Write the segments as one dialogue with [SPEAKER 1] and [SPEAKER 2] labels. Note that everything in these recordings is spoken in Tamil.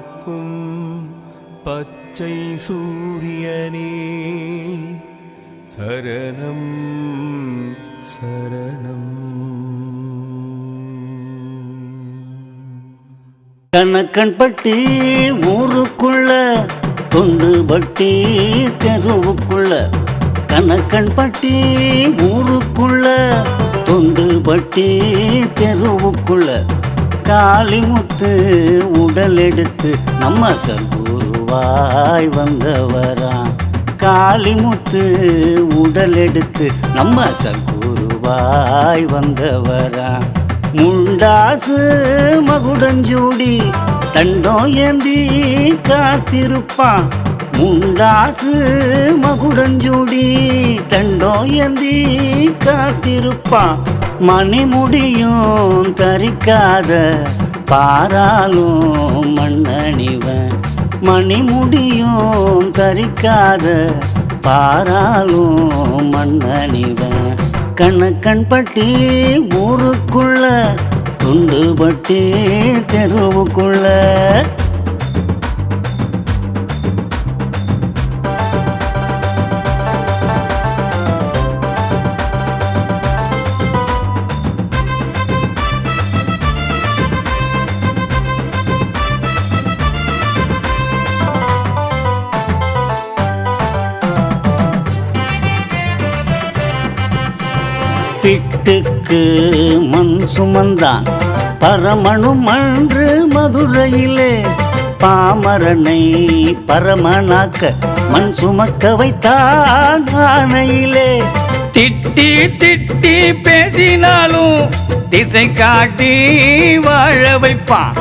[SPEAKER 1] காக்கும் பச்சை சூரியனே. சரணம் சரணம்.
[SPEAKER 2] கணக்கன் பட்டி ஊருக்குள்ள தொண்டு பட்டி தெருவுக்குள்ள. கணக்கன் பட்டி ஊருக்குள்ள தொண்டு பட்டி தெருவுக்குள்ள. காளிமுத்து உடல் எடுத்து நம்ம சகுருவாய் வந்தவராம். காளிமுத்து உடல் எடுத்து நம்ம சகுருவாய் வந்தவராம். முண்டாசு மகுடஞ்சூடி தண்டோ ஏந்தி காத்திருப்பான். முண்டாசு மகுடஞ்சூடி தண்டோயந்தி ஏந்தி காத்திருப்பான் மணிமுடியும் தரிக்காத பாராலும் மண்ணணிவன் மணிமுடியும் தரிக்காத பாராலும் மண்ணணிவன் கண்ணக்கண் பட்டி ஊருக்குள்ள துண்டு பட்டி தெருவுக்குள்ள பிட்டுக்கு மண் சுமந்தான். பரமணு மன்று மதுரையிலே பாமரனை பரமனாக்க மண் சுமக்க வைத்தான் ஆனையிலே.
[SPEAKER 3] திட்டி திட்டி பேசினாலும் திசை காட்டி வாழ வைப்பான்.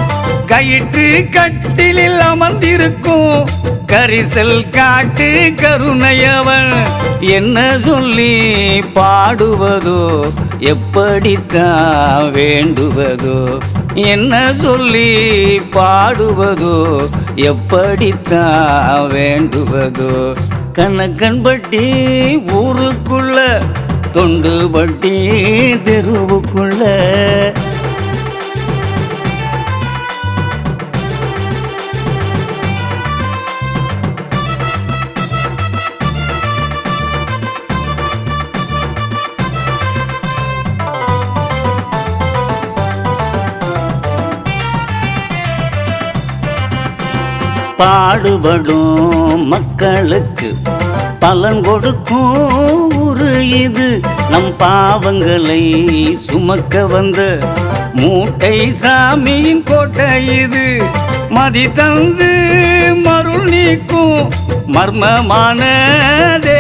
[SPEAKER 3] கயிற்று கட்டிலில் அமர்ந்திருக்கும் கரிசல் காட்டு கருணையவன் என்ன சொல்லி பாடுவதோ எப்படித்தான் வேண்டுவதோ. என்ன சொல்லி பாடுவதோ எப்படித்தான் வேண்டுவதோ.
[SPEAKER 2] கணக்கன்பட்டி ஊருக்குள்ள தொண்டு பட்டி தெருவுக்குள்ள. பாடுபடும் மக்களுக்கு பலன் கொடுக்கும் ஒரு இது. நம் பாவங்களை சுமக்க வந்த
[SPEAKER 3] மூட்டை சாமியின் கோட்டை இது. மதி தந்து மருள் நீக்கும்
[SPEAKER 4] மர்மமானதே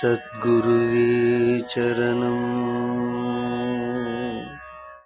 [SPEAKER 4] சத்குருவே சரணம்.